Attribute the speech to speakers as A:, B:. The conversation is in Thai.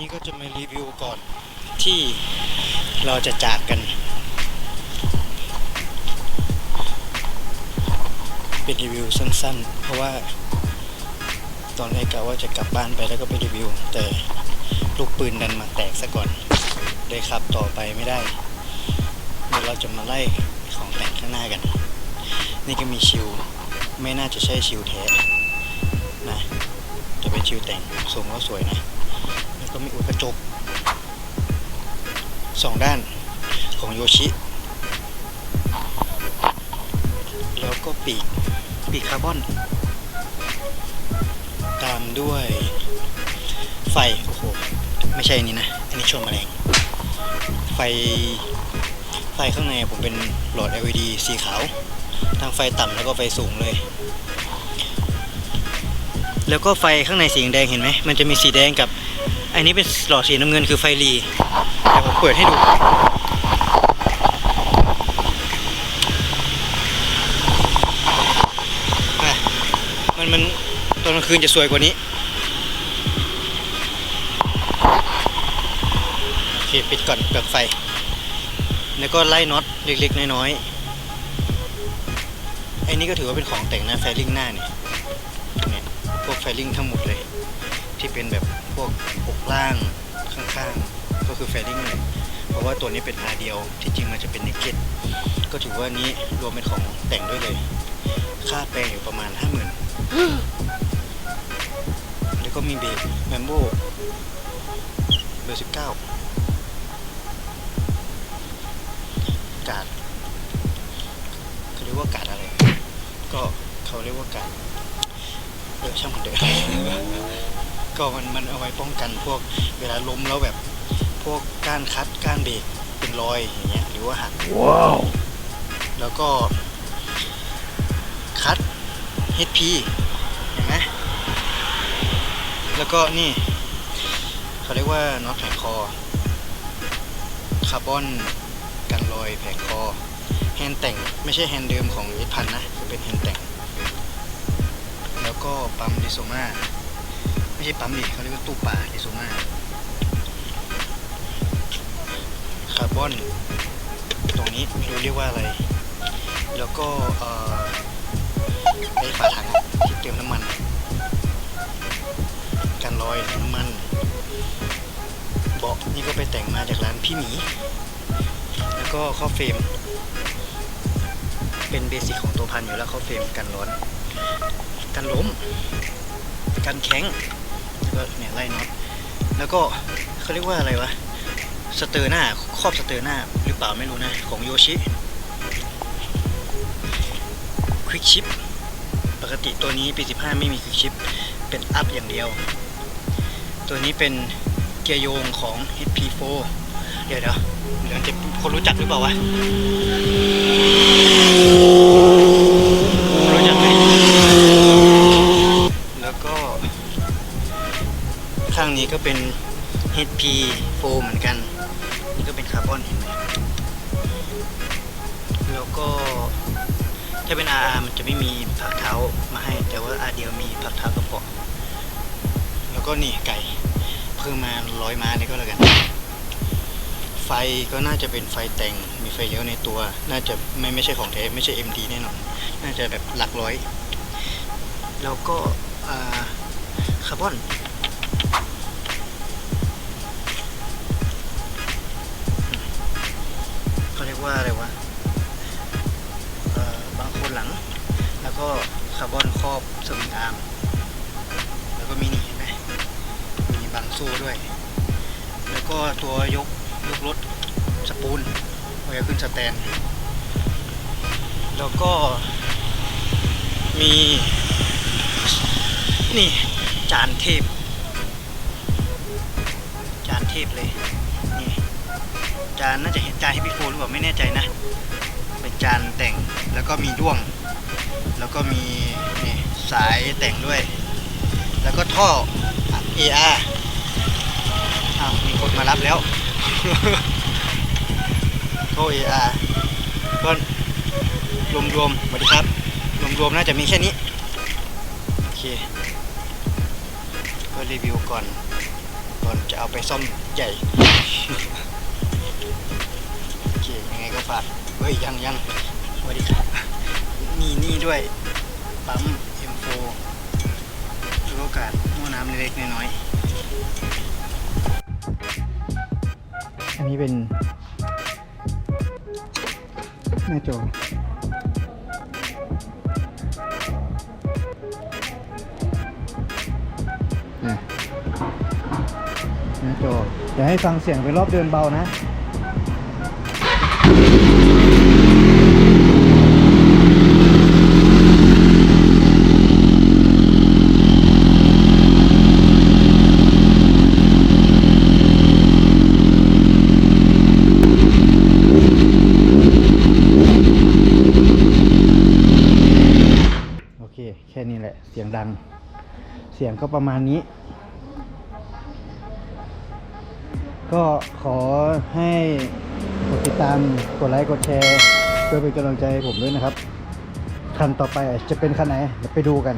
A: นี้ก็จะมารีวิวก่อนที่เราจะจากกัน เป็นรีวิวสั้นๆ เพราะว่า ตอนแรกกะว่าจะกลับบ้านไปแล้วก็ไปรีวิว แต่ลูกปืนดันมาแตกซะก่อนเลยขับต่อไปไม่ได้เดี๋ยวเราจะมาไล่ของแต่งข้างหน้ากัน นี่ก็มีชิวไม่น่าจะใช่ชิวแท้นะจะเป็นชิวแต่งทรงก็สวยนะ ก็มีอุดกระจกสองด้านของโยชิ แล้วก็ปีกปีกคาร์บอน ตามด้วยไฟ โอ้โห ไม่ใช่นี้นะ อันนี้ชนแมลงไฟ ไฟข้างในผมเป็นหลอด LED สีขาว ทั้งไฟต่ำแล้วก็ไฟสูงเลย แล้วก็ไฟข้างในสีแดงเห็นไหม มันจะมีสีแดงกับ อันนี้เป็นหลอดสีน้ำเงินคือไฟรีเดี๋ยวผมเปิดให้ดู มันมันตอนกลางคืนจะสวยกว่านี้โอเคปิดก่อนเปิดไฟ แล้วก็ไล่น็อตเล็กๆ น้อยๆอ้นี่ก็ถือว่าเป็นของแต่งนะไฟลิ่งหน้าเนี่ยพวกไฟลิ่งทั้งหมดเลย ที่เป็นแบบพวกปกล่างข้างๆ ก็คือไฟลิ่งเลยเพราะว่าตัวนี้เป็นอาเดียวที่จริงมันจะเป็นเนกเก็ตก็ถือว่านี้รวมเป็นของแต่งด้วยเลย ค่าแปลงอยู่ประมาณห้าหมื่นแล้วก็มีเบรกแมมโบเบอร์สิบเก้ากาดเขาเรียกว่ากาดอะไร ก็เขาเรียกว่ากาดเออช่างมันเถอะ ก็มันมันเอาไว้ป้องกันพวกเวลาล้มแล้วแบบพวกก้านคัดก้านเบรกเป็นรอยอย่างเงี้ยหรือว่าหัก
B: Wow.
A: แล้วก็คัด HP เห็นไหมแล้วก็นี่เขาเรียกว่าน็อตแผงคอคาร์บอนกันรอยแผงคอแฮนด์แต่งไม่ใช่แฮนด์เดิมของเอพันนะจะเป็นแฮนด์แต่ง แล้วก็ปั๊มดิโซมา ไม่ใช่ปั๊มดิเขาเรียกว่าตู้ป่าดิโซมาคาร์บอน ตรงนี้ไม่รู้เรียกว่าอะไร แล้วก็เอ่อไอ้ฝาถังที่เติมน้ำมันกันรอยน้ำมัน เบาะนี่ก็ไปแต่งมาจากร้านพี่หมี แล้วก็ข้อเฟรม เป็นเบสิกของตัวพันอยู่แล้วข้อเฟรมกันร้อน กันล้ม กันแข็ง ก็เนี่ยไล่น็อตแล้วก็เขาเรียกว่าอะไรวะสเตอร์หน้าครอบสเตอร์หน้าหรือเปล่าไม่รู้นะ ของโยชิควิกชิปปกติตัวนี้ปี 15 ไม่มีควิกชิปเป็นอัพอย่างเดียว ตัวนี้เป็นเกียร์โยงของ HP4 เดี๋ยวเดี๋ยวเดี๋ยวจะคนรู้จักหรือเปล่าวะ นี้ก็เป็น HP4 เหมือนกัน นี่ก็เป็นคาร์บอนเห็นไหมแล้วก็ถ้าเป็น RR มันจะไม่มีผักเท้ามาให้ แต่ว่า R เดียวมีผักเท้ากระป๋องแล้วก็นี่ไก่เพิ่มมาร้อยม้านี่ก็แล้วกัน ไฟก็น่าจะเป็นไฟแต่งมีไฟเลี้ยวในตัว น่าจะไม่ไม่ใช่ของแท้ไม่ใช่ MD แน่นอน น่าจะแบบหลักร้อย แล้วก็คาร์บอน เขาเรียกว่าอะไรวะบางโคนหลัง แล้วก็คาร์บอนครอบสวิงอาร์มแล้วก็มีนี่เห็นไหมมีบางโซ่ด้วย แล้วก็ตัวยกยกรถสปูนไว้ขึ้นสแตน แล้วก็มีนี่จานเทพ จานเทพเลย นี่ จานน่าจะเห็นจานให้พี่โฟหรือเปล่าไม่แน่ใจนะ เป็นจานแต่งแล้วก็มีด้วง แล้วก็มีนี่สายแต่งด้วย แล้วก็ท่อ AR อ้าวมีคนมารับแล้ว ท่อ AR ก็รวมๆสวัสดีครับ รวมๆน่าจะมีแค่นี้ โอเค ก็รีวิวก่อน ก่อนจะเอาไปซ่อมใหญ่ ยังไงก็ฝากเฮ้ยยังยังสวัสดีครับมีนี่ด้วยปั๊ม M4 แล้วก็การหม้อน้ำเล็กๆน้อยๆอันนี้เป็นแม่โจนะแม่โจเดี๋ยวให้ฟังเสียงไปรอบเดินเบานะ โอเค แค่นี้แหละ เสียงดัง เสียงก็ประมาณนี้ ก็ขอให้กดติดตาม กดไลค์ กดแชร์ เพื่อเป็นกำลังใจให้ผมด้วยนะครับ คันต่อไปจะเป็นคันไหนเดี๋ยวไปดูกัน